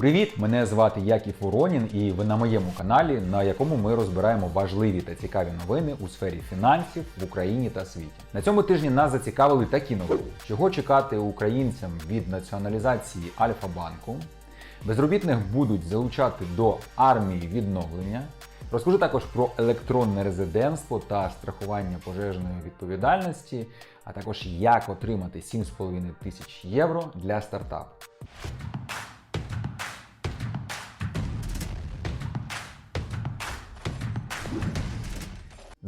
Привіт! Мене звати Яків Воронін, і ви на моєму каналі, на якому ми розбираємо важливі та цікаві новини у сфері фінансів в Україні та світі. На цьому тижні нас зацікавили такі новини: чого чекати українцям від націоналізації Альфа-банку. Безробітних будуть залучати до армії відновлення. Розкажу також про електронне резидентство та страхування пожежної відповідальності, а також як отримати 7,5 тисяч євро для стартапу.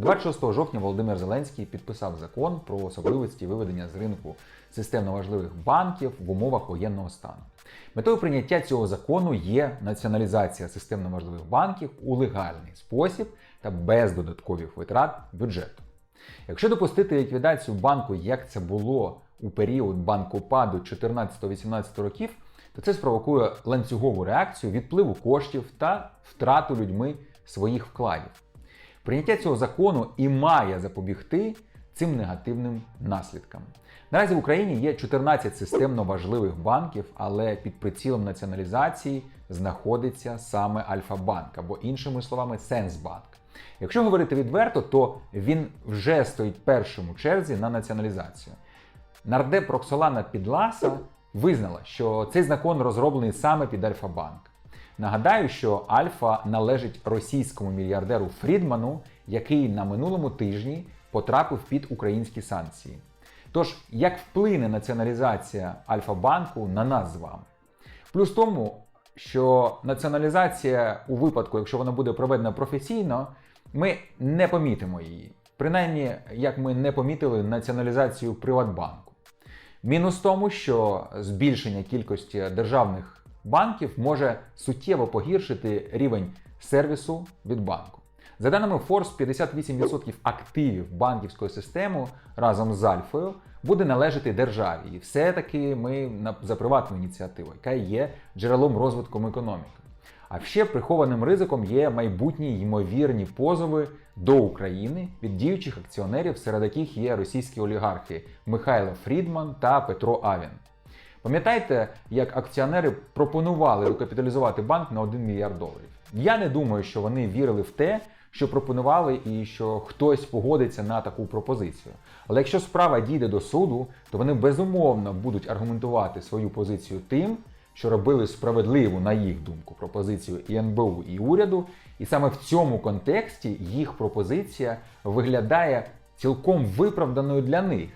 26 жовтня Володимир Зеленський підписав закон про особливості виведення з ринку системно важливих банків в умовах воєнного стану. Метою прийняття цього закону є націоналізація системно важливих банків у легальний спосіб та без додаткових витрат бюджету. Якщо допустити ліквідацію банку, як це було у період банкопаду 14-18 років, то це спровокує ланцюгову реакцію відпливу коштів та втрату людьми своїх вкладів. Прийняття цього закону і має запобігти цим негативним наслідкам. Наразі в Україні є 14 системно важливих банків, але під прицілом націоналізації знаходиться саме Альфа-банк або іншими словами Сенсбанк. Якщо говорити відверто, то він вже стоїть першим у черзі на націоналізацію. Нардеп Роксолана Підласа визнала, що цей закон розроблений саме під Альфа-банк. Нагадаю, що Альфа належить російському мільярдеру Фрідману, який на минулому тижні потрапив під українські санкції. Тож, як вплине націоналізація Альфа-банку на нас з вами? Плюс тому, що націоналізація у випадку, якщо вона буде проведена професійно, ми не помітимо її. Принаймні, як ми не помітили націоналізацію Приватбанку. Мінус тому, що збільшення кількості державних банків може суттєво погіршити рівень сервісу від банку. За даними Forbes, 58% активів банківської системи разом з Альфою буде належати державі. І все-таки ми за приватну ініціативу, яка є джерелом розвитку економіки. А ще прихованим ризиком є майбутні ймовірні позови до України від діючих акціонерів, серед яких є російські олігархи Михайло Фрідман та Петро Авін. Пам'ятаєте, як акціонери пропонували докапіталізувати банк на 1 мільярд доларів? Я не думаю, що вони вірили в те, що пропонували, і що хтось погодиться на таку пропозицію. Але якщо справа дійде до суду, то вони безумовно будуть аргументувати свою позицію тим, що робили справедливу, на їх думку, пропозицію і НБУ, і уряду. І саме в цьому контексті їх пропозиція виглядає цілком виправданою для них.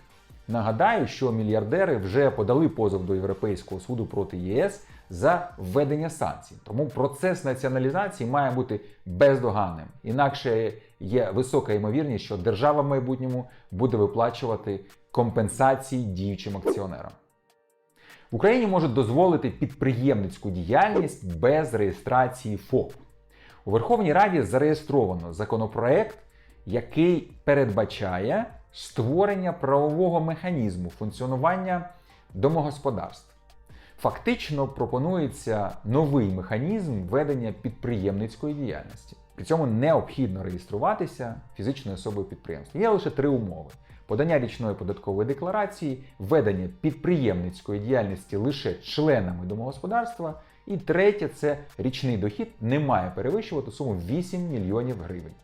Нагадаю, що мільярдери вже подали позов до Європейського суду проти ЄС за введення санкцій. Тому процес націоналізації має бути бездоганним. Інакше є висока ймовірність, що держава в майбутньому буде виплачувати компенсації діючим акціонерам. В Україні можуть дозволити підприємницьку діяльність без реєстрації ФОП. У Верховній Раді зареєстровано законопроект, який передбачає створення правового механізму функціонування домогосподарств. Фактично пропонується новий механізм ведення підприємницької діяльності. При цьому необхідно реєструватися фізичною особою підприємства. Є лише три умови: подання річної податкової декларації, ведення підприємницької діяльності лише членами домогосподарства. І третє це річний дохід не має перевищувати суму 8 мільйонів гривень.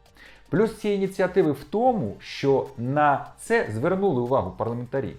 Плюс цієї ініціативи в тому, що на це звернули увагу парламентарі.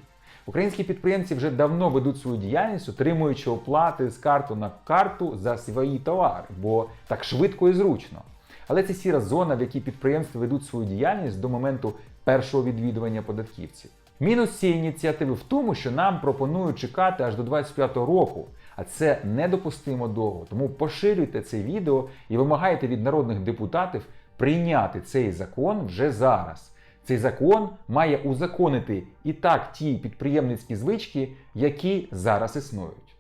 Українські підприємці вже давно ведуть свою діяльність, отримуючи оплати з карту на карту за свої товари, бо так швидко і зручно. Але це сіра зона, в якій підприємства ведуть свою діяльність до моменту першого відвідування податківців. Мінус цієї ініціативи в тому, що нам пропонують чекати аж до 25-го року, а це недопустимо довго. Тому поширюйте це відео і вимагайте від народних депутатів прийняти цей закон вже зараз. Цей закон має узаконити і так ті підприємницькі звички, які зараз існують.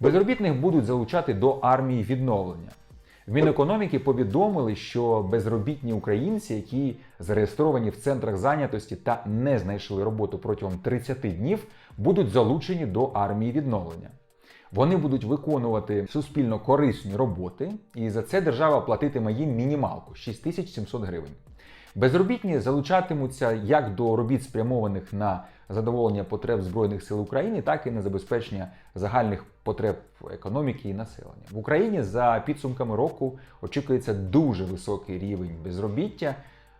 Безробітних будуть залучати до армії відновлення. В Мінекономіки повідомили, що безробітні українці, які зареєстровані в центрах зайнятості та не знайшли роботу протягом 30 днів, будуть залучені до армії відновлення. Вони будуть виконувати суспільно корисні роботи, і за це держава платитиме їм мінімалку 6700 гривень. Безробітні залучатимуться як до робіт спрямованих на задоволення потреб Збройних сил України, так і на забезпечення загальних потреб економіки і населення. В Україні за підсумками року очікується дуже високий рівень безробіття.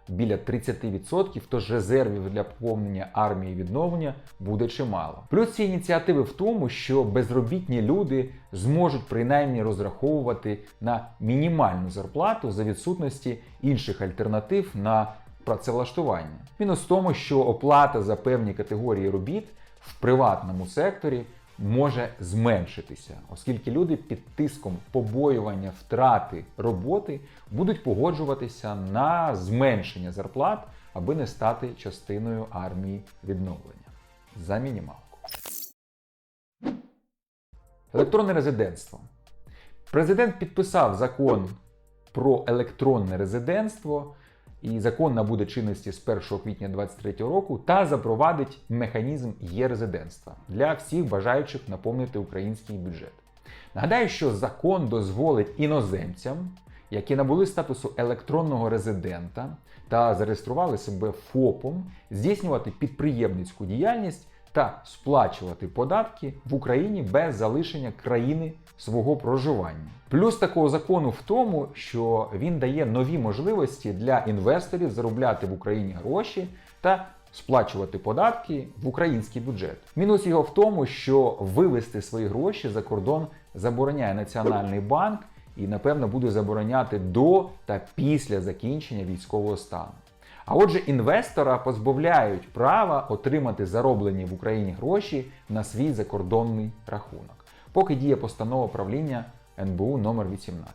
Біля 30%, тож резервів для поповнення армії відновлення буде чимало. Плюс ці ініціативи в тому, що безробітні люди зможуть принаймні розраховувати на мінімальну зарплату за відсутності інших альтернатив на працевлаштування. Мінус в тому, що оплата за певні категорії робіт в приватному секторі може зменшитися, оскільки люди під тиском побоювання втрати роботи будуть погоджуватися на зменшення зарплат, аби не стати частиною армії відновлення за мінімалку. Електронне резидентство. Президент підписав закон про електронне резидентство, і закон набуде чинності з 1 квітня 2023 року та запровадить механізм є-резидентства для всіх бажаючих наповнити український бюджет. Нагадаю, що закон дозволить іноземцям, які набули статусу електронного резидента та зареєстрували себе ФОПом, здійснювати підприємницьку діяльність та сплачувати податки в Україні без залишення країни свого проживання. Плюс такого закону в тому, що він дає нові можливості для інвесторів заробляти в Україні гроші та сплачувати податки в український бюджет. Мінус його в тому, що вивести свої гроші за кордон забороняє Національний банк і, напевно, буде забороняти до та після закінчення військового стану. А отже, інвестора позбавляють права отримати зароблені в Україні гроші на свій закордонний рахунок, поки діє постанова правління НБУ номер 18.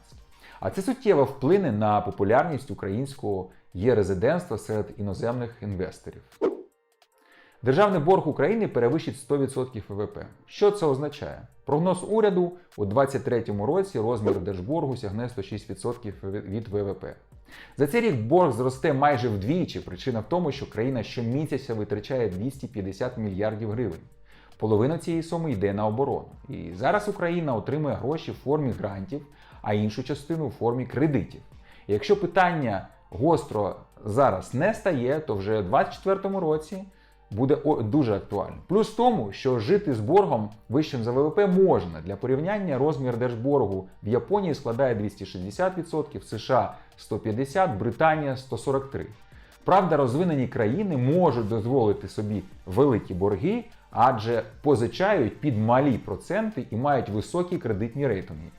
А це суттєво вплине на популярність українського є-резидентства серед іноземних інвесторів. Державний борг України перевищить 100% ВВП. Що це означає? Прогноз уряду у 2023 році розмір держборгу сягне 106% від ВВП. За цей рік борг зросте майже вдвічі. Причина в тому, що країна щомісяця витрачає 250 мільярдів гривень. Половина цієї суми йде на оборону. І зараз Україна отримує гроші в формі грантів, а іншу частину в формі кредитів. І якщо питання гостро зараз не стає, то вже у 2024 році буде дуже актуально. Плюс в тому, що жити з боргом вищим за ВВП можна. Для порівняння розмір держборгу в Японії складає 260%, в США 150%, Британія 143%. Правда, розвинені країни можуть дозволити собі великі борги, адже позичають під малі проценти і мають високі кредитні рейтинги.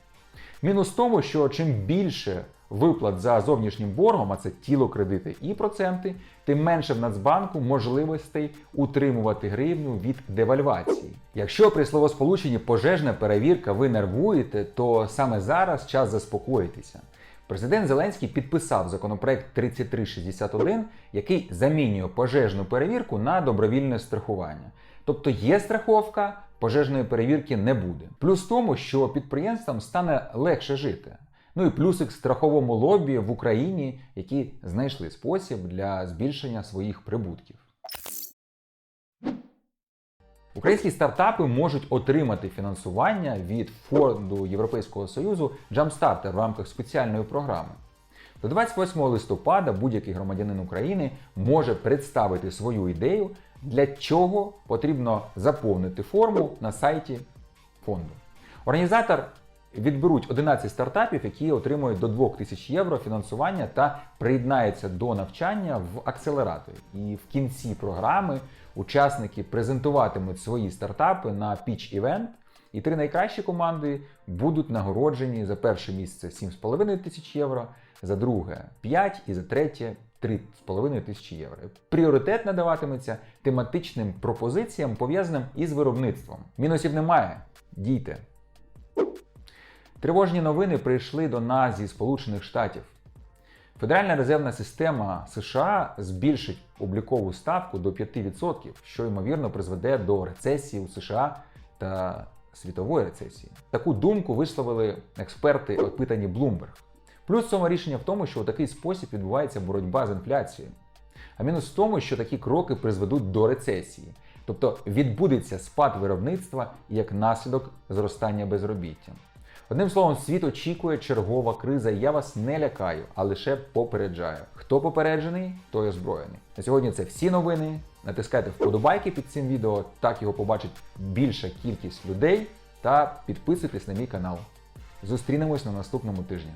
Мінус в тому, що чим більше виплат за зовнішнім боргом, а це тіло кредити і проценти, тим менше в Нацбанку можливостей утримувати гривню від девальвації. Якщо при словосполученні пожежна перевірка ви нервуєте, то саме зараз час заспокоїтися. Президент Зеленський підписав законопроект 3361, який замінює пожежну перевірку на добровільне страхування. Тобто є страховка, пожежної перевірки не буде. Плюс в тому, що підприємствам стане легше жити. Ну і плюсик страховому лобі в Україні, які знайшли спосіб для збільшення своїх прибутків. Українські стартапи можуть отримати фінансування від фонду Європейського Союзу Jumpstarter в рамках спеціальної програми. До 28 листопада будь-який громадянин України може представити свою ідею, для чого потрібно заповнити форму на сайті фонду. Організатор відберуть 11 стартапів, які отримують до 2000 євро фінансування та приєднаються до навчання в акселераторі. І в кінці програми учасники презентуватимуть свої стартапи на Pitch Event, і три найкращі команди будуть нагороджені за перше місце 7,5 тисяч євро, за друге 5 і за третє 3,5 тисячі євро. Пріоритет надаватиметься тематичним пропозиціям, пов'язаним із виробництвом. Мінусів немає. Дійте. Тривожні новини прийшли до нас зі Сполучених Штатів. Федеральна резервна система США збільшить облікову ставку до 5%, що ймовірно призведе до рецесії у США та світової рецесії. Таку думку висловили експерти, опитані Bloomberg. Плюс цьому рішення в тому, що у такий спосіб відбувається боротьба з інфляцією. А мінус в тому, що такі кроки призведуть до рецесії. Тобто відбудеться спад виробництва як наслідок зростання безробіття. Одним словом, світ очікує чергова криза, і я вас не лякаю, а лише попереджаю. Хто попереджений, той озброєний. На сьогодні це всі новини. Натискайте вподобайки під цим відео, так його побачить більша кількість людей. Та підписуйтесь на мій канал. Зустрінемось на наступному тижні.